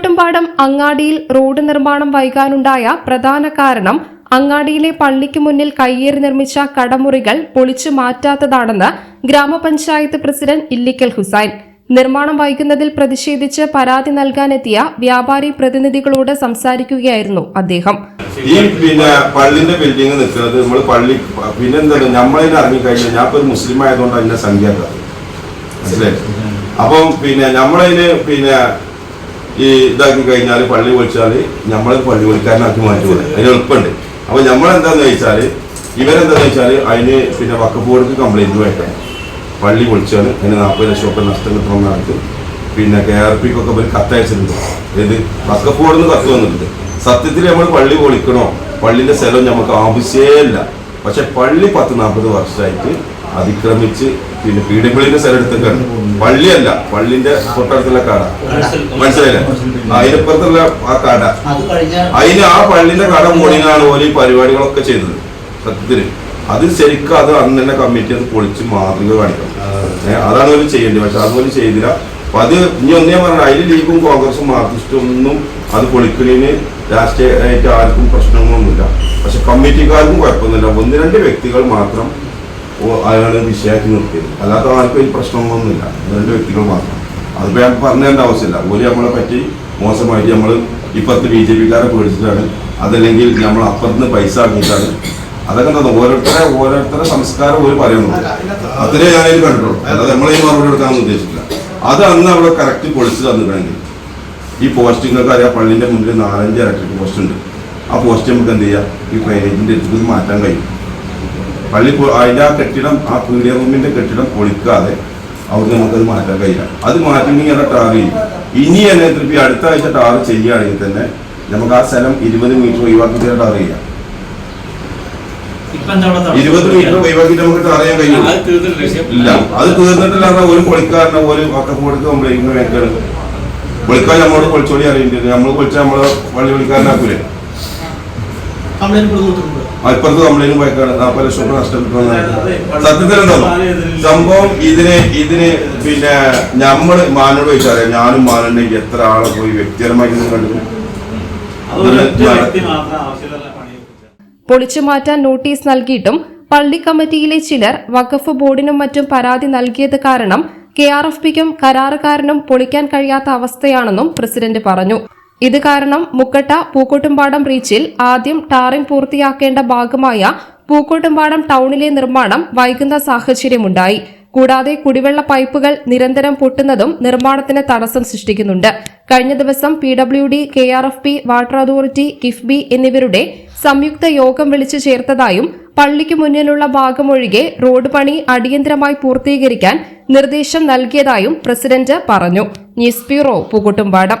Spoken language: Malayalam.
പൂക്കോട്ടുംപാടം അങ്ങാടിയിൽ റോഡ് നിർമ്മാണം വൈകാനുണ്ടായ പ്രധാന കാരണം അങ്ങാടിയിലെ പള്ളിക്ക് മുന്നിൽ കയ്യേറി നിർമ്മിച്ച കടമുറികൾ പൊളിച്ചു മാറ്റാത്തതാണെന്ന് ഗ്രാമപഞ്ചായത്ത് പ്രസിഡന്റ് ഇല്ലിക്കൽ ഹുസൈൻ. നിർമ്മാണം വൈകുന്നതിൽ പ്രതിഷേധിച്ച് പരാതി നൽകാനെത്തിയ വ്യാപാരി പ്രതിനിധികളോട് സംസാരിക്കുകയായിരുന്നു അദ്ദേഹം. ഈ പിന്നെ പള്ളിന്റെ ബിൽഡിംഗ് നിൽക്കുന്നത് നമ്മൾ പള്ളി പിന്നെ എന്താണ് നമ്മളിൽ ഇറങ്ങിക്കഴിഞ്ഞാൽ ഞാൻ ഒരു മുസ്ലിം ആയതുകൊണ്ട് അതിന്റെ സംഖ്യ മനസ്സിലായി? അപ്പം പിന്നെ നമ്മളതിന് പിന്നെ ഈ ഇതാക്കി കഴിഞ്ഞാൽ പള്ളി വിളിച്ചാൽ നമ്മൾ പള്ളി പൊളിക്കാരനാക്കി പോകുന്നത് അതിന് എളുപ്പമുണ്ട്. അപ്പൊ നമ്മൾ എന്താന്ന് വെച്ചാൽ ഇവരെന്താന്ന് വെച്ചാൽ അതിന് പിന്നെ വക്കപ്പ് ബോർഡിക്ക് കംപ്ലൈന്റ് വയ്ക്കണം പള്ളി വിളിച്ചാൽ അതിന് നാൽപ്പത് ലക്ഷം ഒക്കെ നഷ്ടം കിട്ടണമെന്നായിട്ട് പിന്നെ കെ ആർ പിക്കൊക്കെ ഒരു കത്തയച്ചിട്ടുണ്ട് ഏത്? വക്കപ്പ് നിന്ന് കത്ത് വന്നിട്ടുണ്ട്. സത്യത്തിൽ നമ്മൾ പള്ളി പൊളിക്കണോ പള്ളിന്റെ സ്ഥലം നമുക്ക് ആവശ്യമേ ഇല്ല. പക്ഷെ പള്ളി പത്ത് നാൽപ്പത് വർഷമായിട്ട് അതിക്രമിച്ച് പിന്നെ പീഡിപ്പിളിന്റെ സ്ഥലം എടുത്തേക്കാണ് പള്ളിയല്ല പള്ളിന്റെ തൊട്ടടുത്തുള്ള കട. മനസ്സിലായില്ലേ? അതിനപ്പുറത്തുള്ള ആ കട. അതിന് ആ പള്ളിന്റെ കട മോണിനാണ് ഓൽ ഈ പരിപാടികളൊക്കെ ചെയ്തത്. സത്യത്തിൽ. അത് ശരിക്കും അത് അന്ന് തന്നെ കമ്മിറ്റി അത് പൊളിച്ച് മാതൃക കാണിക്കണം. ഏഹ് അതാണ് അവർ ചെയ്യേണ്ടത്. പക്ഷെ അതുപോലെ ചെയ്തില്ല. അപ്പൊ അത് ഇനി ഒന്നേ പറഞ്ഞ അതിൽ ലീഗും കോൺഗ്രസും മാർക്സിസ്റ്റും ഒന്നും അത് പൊളിക്കുന്നതിന് രാഷ്ട്രീയമായിട്ട് ആർക്കും പ്രശ്നങ്ങളൊന്നുമില്ല. പക്ഷെ കമ്മിറ്റിക്കാർക്കും കുഴപ്പമൊന്നുമില്ല. ഒന്ന് രണ്ട് വ്യക്തികൾ മാത്രം അയാളെ വിഷയമാക്കി നിർത്തിയത്? അല്ലാത്ത ആർക്കും ഈ പ്രശ്നങ്ങളൊന്നുമില്ല. ഒന്ന് രണ്ട് വ്യക്തികൾ മാത്രം. അതിപ്പോ ഞാൻ പറഞ്ഞതിന്റെ ആവശ്യമില്ല. ഒരു നമ്മളെ പറ്റി മോശമായിട്ട് നമ്മൾ ഇപ്പുറത്ത് ബി ജെ പിക്കാരെ പേടിച്ചിട്ടാണ്. അതല്ലെങ്കിൽ നമ്മൾ അപ്പുറത്ത് പൈസ ആക്കിയിട്ടാണ് അതൊക്കെ എന്താ ഓരോരുത്തരെ ഓരോരുത്തരെ സംസ്കാരം ഒരു പറയുന്നുണ്ട് അത്രേ ഞാൻ അതിൽ കണ്ടിട്ടുള്ളൂ. അല്ലാതെ നമ്മളെ മറുപടി എടുക്കാമെന്ന് ഉദ്ദേശിച്ചില്ല അത് അന്ന് അവിടെ കറക്റ്റ് പൊളിച്ച് തന്നിട്ടുണ്ടെങ്കിൽ ഈ പോസ്റ്റിങ്ങൊക്കെ അറിയാം. പള്ളിന്റെ മുന്നിൽ നാലഞ്ച് ഇലക്ട്രിക് പോസ്റ്റ് ഉണ്ട്. ആ പോസ്റ്റ് നമുക്ക് എന്ത് ചെയ്യാം? ഈ ഡ്രൈനേജിന്റെ അടുത്ത് മാറ്റാൻ കഴിയും. പള്ളി അതിന്റെ ആ കെട്ടിടം ആ പീഡിയ റൂമിന്റെ കെട്ടിടം പൊളിക്കാതെ അവർക്ക് നമുക്കത് മാറ്റാൻ കഴിയില്ല. അത് മാറ്റണമെങ്കിൽ അവിടെ ടാർ ചെയ്യും. ഇനി എന്നെ തൃപ്പി അടുത്ത ആഴ്ച ടാർ ചെയ്യുകയാണെങ്കിൽ തന്നെ നമുക്ക് ആ സ്ഥലം ഇരുപത് മീറ്റർ ഒഴിവാക്കി ടാർ ചെയ്യാം. ഇരുപത് മീറ്റർ ഒഴിവാക്കിയിട്ട് നമുക്ക് ടാർ ചെയ്യാൻ കഴിയും അത് തീർന്നിട്ടില്ല. ഇല്ല. അത് തീർന്നിട്ടില്ല ഒരു പൊളിക്കാരനെ ഒരു കംപ്ലൈന്റ് വേക്കാണ് പൊളിക്കാൻ നമ്മളോട് പൊളിച്ചോടി അറിയില്ല. നമ്മൾ പൊളിച്ചാൽ നമ്മളെ വള്ളി പൊളിക്കാരനാക്കൂലേ? അപ്പുറത്ത് കംപ്ലൈന്റ് പോയേക്കാണ് നാൽപ്പത് ലക്ഷം രൂപ നഷ്ടപ്പെട്ടു സത്യത്തിലുണ്ടോ? സംഭവം ഇതിന് ഇതിന് പിന്നെ നമ്മൾ മാനോട് ചോദിച്ചാൽ ഞാനും മാനുണ്ടെങ്കിൽ എത്ര ആളെ പോയി വ്യക്തിപരമായി കണ്ടു? പൊളിച്ചു മാറ്റാൻ നോട്ടീസ് നൽകിയിട്ടും പള്ളി കമ്മിറ്റിയിലെ ചിലർ വഖഫ് ബോർഡിനും മറ്റും പരാതി നൽകിയത് കാരണം കെ ആർ എഫ് പിക്കും കരാറുകാരനും പൊളിക്കാൻ കഴിയാത്ത അവസ്ഥയാണെന്നും പ്രസിഡന്റ് പറഞ്ഞു. ഇത് കാരണം മുക്കട്ട പൂക്കോട്ടുംപാടം റീച്ചിൽ ആദ്യം ടാറിംഗ് പൂർത്തിയാക്കേണ്ട ഭാഗമായ പൂക്കോട്ടുംപാടം ടൗണിലെ നിർമ്മാണം വൈകുന്ന സാഹചര്യമുണ്ടായി. കൂടാതെ കുടിവെള്ള പൈപ്പുകൾ നിരന്തരം പൊട്ടുന്നതും നിർമ്മാണത്തിന് തടസ്സം സൃഷ്ടിക്കുന്നുണ്ട്. കഴിഞ്ഞ ദിവസം P W D K R F P water authority KIIFB എന്നിവരുടെ സംയുക്ത യോഗം വിളിച്ചു ചേർത്തതായും പള്ളിക്ക് മുന്നിലുള്ള ഭാഗമൊഴികെ റോഡ് പണി അടിയന്തരമായി പൂർത്തീകരിക്കാൻ നിർദ്ദേശം നൽകിയതായും പ്രസിഡന്റ് പറഞ്ഞു. News bureau Pookkottumpadam.